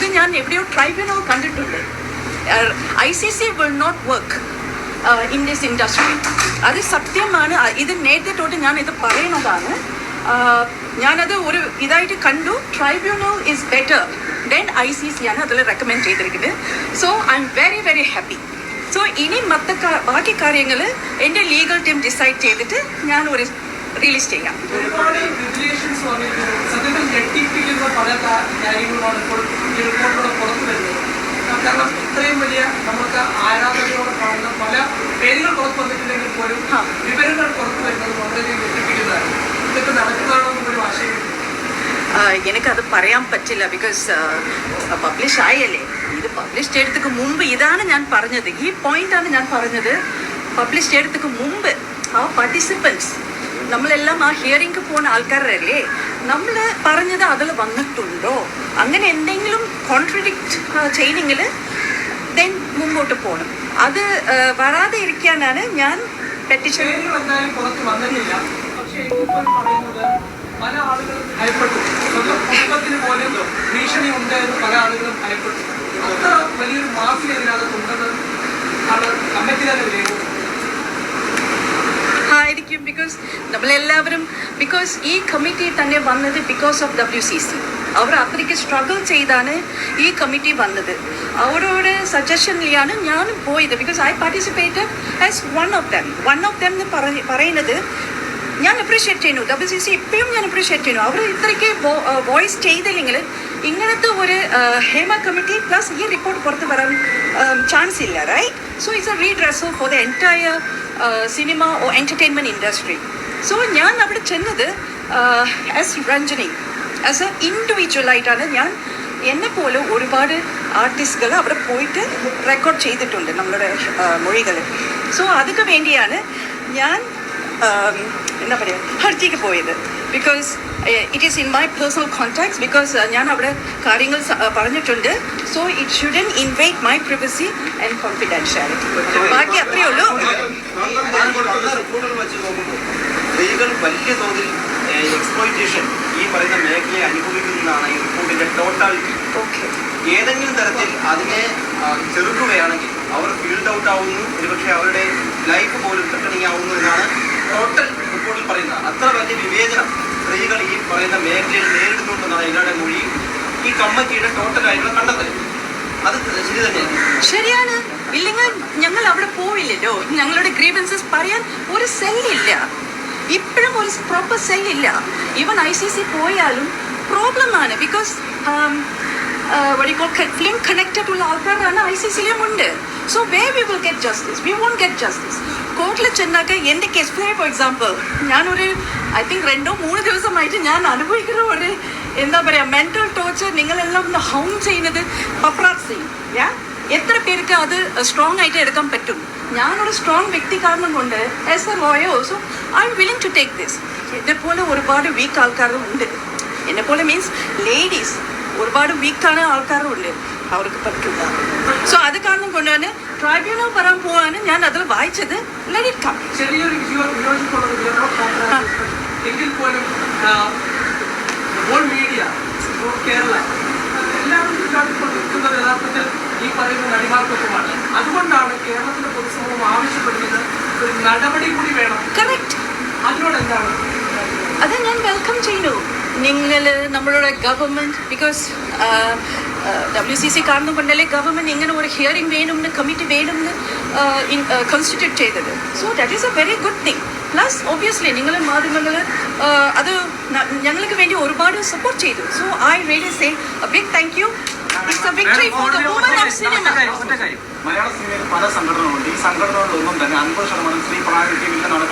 അത് ഞാൻ എവിടെയോ ട്രൈബ്യൂണൽ കണ്ടിട്ടുണ്ട്. I C C will not work in this industry അത് സത്യമാണ്. ഇത് നേരത്തെ തൊട്ട് ഞാൻ ഇത് പറയുന്നതാണ്. ആഹ് ഞാനത് ഒരു ഇതായിട്ട് കണ്ടു. Tribunal is better then I C C ആണ് അതിൽ റെക്കമെൻഡ് ചെയ്തിരിക്കുന്നത്. So I'm very very happy so ഇനി മത്ത ബാക്കി കാര്യങ്ങൾ എന്റെ ലീഗൽ ടീം ഡിസൈഡ് ചെയ്തിട്ട് ഞാൻ ഒരു റിലീസ് ചെയ്യാം. ഒരുപാട് റെഗുലേഷൻസ് വന്നിട്ടുണ്ട് സത്യത്തിൽ ഞെട്ടിപ്പിക്കുന്ന പല കാ- കാര്യങ്ങളുമാണ് ഇപ്പോൾ ഈ റിപ്പോർട്ടിലൂടെ പുറത്തു വരുന്നത്. കാരണം ഇത്രയും വലിയ നമുക്ക് ആരാധനയോടെ കാണുന്ന പല പേരുകൾ പുറത്തു വന്നിട്ടില്ലെങ്കിൽ പോലും ആ. വിവരങ്ങൾ പുറത്തു വരുന്നത് വളരെയധികം ഞെട്ടിപ്പിക്കുന്നതാണ്. ഇതൊക്കെ നടക്കുന്നതാണോ ആശയം എനിക്കത് പറയാൻ പറ്റില്ല ബിക്കോസ് പബ്ലിഷ് ആയല്ലേ. ഇത് പബ്ലിഷ് ചെയ്തതിന് മുമ്പ് ഇതാണ് ഞാൻ പറഞ്ഞത്. ഈ പോയിന്റാണ് ഞാൻ പറഞ്ഞത്. പബ്ലിഷ് ചെയ്തതിന് മുമ്പ് ആ പാർട്ടിസിപ്പൻസ് നമ്മളെല്ലാം ആ ഹിയറിംഗ് പോകുന്ന ആൾക്കാരല്ലേ? നമ്മൾ പറഞ്ഞത് അതിൽ വന്നിട്ടുണ്ടോ? അങ്ങനെ എന്തെങ്കിലും കോൺട്രഡിക്റ്റ് ചെയ്യണമെങ്കിൽ ദെൻ മുമ്പോട്ട് പോകണം അത് വരാതെ ഇരിക്കാനാണ് ഞാൻ പെറ്റിഷൻ പല ആളുകളും പോലെ ഭീഷണി ഉണ്ട് എന്ന് പല ആളുകളും ഭയപ്പെട്ടു. അത്ര വലിയൊരു മാഫിയ ഇതിനകത്ത് ഉണ്ടെന്ന് ആണ് കമ്മിറ്റി ആയിരിക്കും ബിക്കോസ് നമ്മളെല്ലാവരും ബിക്കോസ് ഈ കമ്മിറ്റി തന്നെ വന്നത് because of W C C അവർ അത്രയ്ക്ക് സ്ട്രഗിൾ ചെയ്താണ് ഈ കമ്മിറ്റി വന്നത്. അവരോട് സജഷനിലാണ് ഞാനും പോയത് because I participated as one of them one of them എന്ന് പറ- പറയുന്നത് ഞാൻ അപ്രീഷിയേറ്റ് ചെയ്യുന്നു. ഡബ്ല്യു സി സി ഇപ്പോഴും ഞാൻ അപ്രീഷിയേറ്റ് ചെയ്യുന്നു. അവർ ഇത്രയ്ക്ക് വോയിസ് ചെയ്തില്ലെങ്കിൽ ഇങ്ങനത്തെ ഒരു ഹേമ കമ്മിറ്റി പ്ലസ് ഈ റിപ്പോർട്ട് പുറത്ത് വരാൻ ചാൻസ് ഇല്ല right so it's a redressal for the entire cinema or entertainment industry so ഞാൻ അവിടെ ചെന്നത് ആസ് രഞ്ജനി ആസ് എ ഇൻഡിവിജ്വലായിട്ടാണ് ഞാൻ എന്നെ പോലെ ഒരുപാട് ആർട്ടിസ്റ്റുകൾ അവിടെ പോയിട്ട് റെക്കോർഡ് ചെയ്തിട്ടുണ്ട് നമ്മളുടെ മൊഴികൾ സോ അതൊക്കെ വേണ്ടിയാണ് ഞാൻ um, എന്താ പറയുക ഹർജിക്ക് പോയത്. Because it is in my personal contacts because ഞാൻ അവിടെ കാര്യങ്ങൾ uh, പറഞ്ഞിട്ടുണ്ട്. So it shouldn't invite my privacy and confidentiality ബാക്കി അത്രയേ ഉള്ളൂ. സ്ത്രീകൾ വലിയ തോതിൽ എക്സ്പ്ലോയിറ്റേഷൻ ഈ പറയുന്ന മേഖലയെ അനുഭവിക്കുന്നതാണ് ഈ റിപ്പോർട്ടിന്റെ ടോട്ടാലിറ്റി ഓക്കെ ഏതെങ്കിലും തരത്തിൽ അതിനെ ചെറുക്കുകയാണെങ്കിൽ അവർ ഫീൽഡ് ഔട്ട് ആവുന്നു. ഒരുപക്ഷെ അവരുടെ ലൈഫ് പോലും ആവുന്നു എന്നാണ് ടോട്ടൽ റിപ്പോർട്ടിൽ പറയുന്ന അത്ര വലിയ വിവേചനം സ്ത്രീകൾ ഈ പറയുന്ന മേഖലയിൽ നേരിടുന്നുണ്ടെന്നാണ് എല്ലാവരുടെ മൊഴി. ഈ കമ്മിറ്റിയുടെ ടോട്ടൽ ആയിട്ടുള്ള കണ്ടെത്തൽ. അത് ശരിയാണ്. ഇല്ലെങ്കിൽ ഞങ്ങൾ അവിടെ പോവില്ലല്ലോ. ഞങ്ങളുടെ ഗ്രീവൻസസ് പറയാൻ ഒരു സെല്ലില്ല ഇപ്പോഴും ഒരു പ്രോപ്പർ സെല്ലില്ല ഈവൻ ഐ സി സി പോയാലും പ്രോബ്ലമാണ് ബിക്കോസ് ഫിലിം കണക്റ്റഡ് ഉള്ള ആൾക്കാരാണ് ഐ സി സിയിലും ഉണ്ട്. So we will get justice we won't get justice കോർട്ടിൽ ചെന്നാക്ക എന്റെ കേസ് ഫോർ എക്സാമ്പിൾ ഞാനൊരു ഐ തിങ്ക് രണ്ടോ മൂന്ന് ദിവസമായിട്ട് ഞാൻ അനുഭവിക്കുന്ന ഒരു എന്താ പറയുക മെന്റൽ ടോർച്ചർ നിങ്ങളെല്ലാം ഒന്ന് ഹൗം ചെയ്യുന്നത് പപ്രാസി യാ എത്ര പേർക്ക് അത് സ്ട്രോങ് ആയിട്ട് എടുക്കാൻ പറ്റും? ഞാനൊരു സ്ട്രോങ് വ്യക്തി കാരണം കൊണ്ട് as a lawyer so I'm willing to take this ഇതേപോലെ ഒരുപാട് വീക്ക് ആൾക്കാരും ഉണ്ട്. എന്നെപ്പോലെ മീൻസ് ലേഡീസ് ഒരുപാട് വീക്കാണ് ആൾക്കാരും ഉള്ളിൽ. അവർക്ക് പറ്റില്ല സോ അത് കാരണം കൊണ്ടാണ് ട്രൈബ്യൂണൽ വരാൻ പോവാണ് ഞാൻ അതിൽ വായിച്ചത്. കം ചെറിയൊരു എങ്കിൽ പോലും മീഡിയ കേരള എല്ലാവരും നിൽക്കുന്നത് യഥാർത്ഥത്തിൽ ഈ പറയുന്ന നടിമാർക്കൊപ്പമാണ്. അതുകൊണ്ടാണ് കേരളത്തിലെ പൊതുസമൂഹം ആവശ്യപ്പെടുന്നത് ഒരു നടപടി കൂടി വേണം. കറക്റ്റ് അതിനോട് എന്താണ് അത് ഞാൻ വെൽക്കം ചെയ്യുന്നു. നിങ്ങൾ നമ്മളുടെ government because W C C കാരണം കൊണ്ടല്ലേ ഗവൺമെന്റ് ഇങ്ങനെ ഒരു ഹിയറിംഗ് വേണമെന്ന് കമ്മിറ്റി വേണമെന്ന് കോൺസ്റ്റിറ്റ്യൂട്ട് ചെയ്തത്. So that is a very good thing plus obviously നിങ്ങൾ മാധ്യമങ്ങൾ അത് ഞങ്ങൾക്ക് വേണ്ടി ഒരുപാട് സപ്പോർട്ട് ചെയ്തു. So I really say big thank you it's a victory for the of cinema മലയാള സിനിമയിൽ പല സംഘടനകളുണ്ട്. ഈ സംഘടനകളിലൊന്നും തന്നെ അൻപത് ശതമാനം സ്ത്രീ അതിനോട്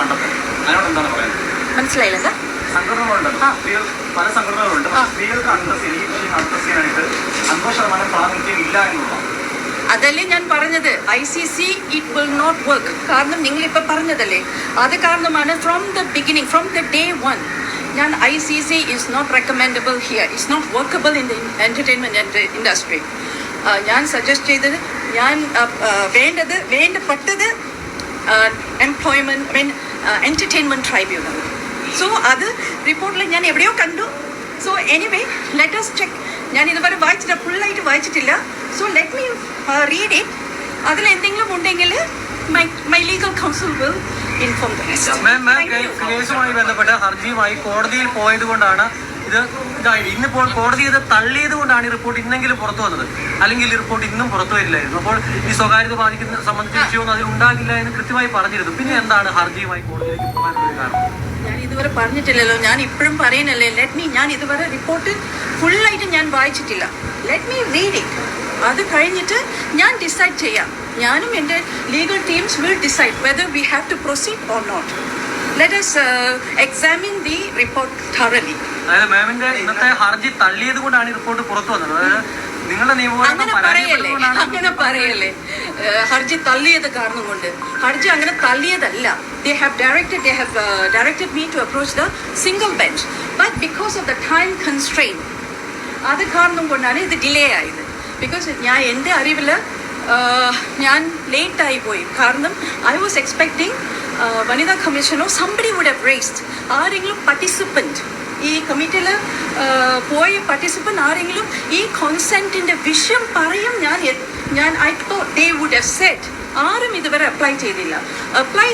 എന്താണ് പറയുന്നത്? മനസ്സിലായില്ല ആ. സ്ത്രീകൾ പല സംഘടനകളുണ്ട്. സ്ത്രീകൾക്ക് അന്തസ്സിന് ഈ വിഷയം അന്തസ്സിനായിട്ട് അൻപത് ശതമാനം പ്രാതിനിധ്യം ഇല്ല എന്നുള്ളതാണ് അതല്ലേ ഞാൻ പറഞ്ഞത്? I C C it will not work കാരണം നിങ്ങളിപ്പോൾ പറഞ്ഞതല്ലേ? അത് കാരണമാണ് from the beginning from the day one ഞാൻ I C C is not recommendable here it's not workable in the entertainment industry ഞാൻ സജസ്റ്റ് ചെയ്തത് ഞാൻ വേണ്ടത് വേണ്ടപ്പെട്ടത് employment mean entertainment tribunal so അത് റിപ്പോർട്ടിൽ ഞാൻ എവിടെയോ കണ്ടു. So anyway let let's check ഞാൻ ഇതുവരെ വായിച്ചില്ല ഫുള്ളായിട്ട് വായിച്ചിട്ടില്ല. So let me read it അതിൽ എന്തെങ്കിലും ഉണ്ടെങ്കിൽ my my legal counsel will inform കേസുമായി ബന്ധപ്പെട്ട് ഹർജിയുമായി കോടതിയിൽ പോയത് കൊണ്ടാണ് ഇത് ഇതായി. ഇന്നിപ്പോൾ കോടതി ഇത് തള്ളിയത് കൊണ്ടാണ് ഈ റിപ്പോർട്ട് ഇന്നെങ്കിലും പുറത്തു വന്നത്. അല്ലെങ്കിൽ ഈ റിപ്പോർട്ട് ഇന്നും പുറത്തു വരില്ലായിരുന്നു. അപ്പോൾ ഈ സ്വകാര്യത ബാധിക്കുന്ന സംബന്ധിച്ച വിഷയമൊന്നും അതിൽ ഉണ്ടാകില്ല എന്ന് കൃത്യമായി പറഞ്ഞിരുന്നു. പിന്നെ എന്താണ് ഹർജിയുമായി കോടതിയിലേക്ക് പോകാനുള്ള കാരണം? ഞാൻ ഇതുവരെ പറഞ്ഞിട്ടില്ലല്ലോ. ഞാൻ ഇപ്പോഴും പറയുന്നല്ലേ ലെറ്റ് മീ ഞാൻ ഇതുവരെ റിപ്പോർട്ട് ഫുള്ളായിട്ട് ഞാൻ വായിച്ചിട്ടില്ല. ലെറ്റ് മീ റീഡ് ഇറ്റ് അത് കഴിഞ്ഞിട്ട് ഞാൻ ഡിസൈഡ് ചെയ്യാം. ഞാനും എന്റെ legal teams will decide whether we have to proceed or not let's examine the report thoroughly. അതായത് മാമിന്റെ ഇന്നത്തെ ഹർജി തള്ളിയത് കൊണ്ടാണ് റിപ്പോർട്ട് പുറത്തു വന്നത്. അതായത് നിങ്ങളുടെ അങ്ങനെ പറയല്ലേ അങ്ങനെ പറയല്ലേ. ഹർജി തള്ളിയത് കാരണം കൊണ്ട്. ഹർജി അങ്ങനെ തള്ളിയതല്ല. They have directed they have directed me to approach the single bench but because of the time constraint അത് കാരണം കൊണ്ടാണ് ഇത് ഡിലേ ആയത്. ബിക്കോസ് ഞാൻ എന്റെ അറിവിൽ ഞാൻ ലേറ്റായി പോയി. കാരണം ഐ വാസ് എക്സ്പെക്ടിങ് വനിതാ കമ്മീഷനോ സംബഡി വുഡ് ഹവ് റേസ്ഡ് ആരെങ്കിലും പാർട്ടിസിപ്പന്റ് ഈ കമ്മിറ്റിയിൽ പോയി പാർട്ടിസിപ്പന്റ് ആരെങ്കിലും ഈ കോൺസെന്റിന്റെ വിഷയം പറയും ഞാൻ ഞാൻ ഐ തോ ദേ വുഡ് ഹവ് സെറ്റ് ആരും ഇതുവരെ അപ്ലൈ ചെയ്തില്ല. അപ്ലൈ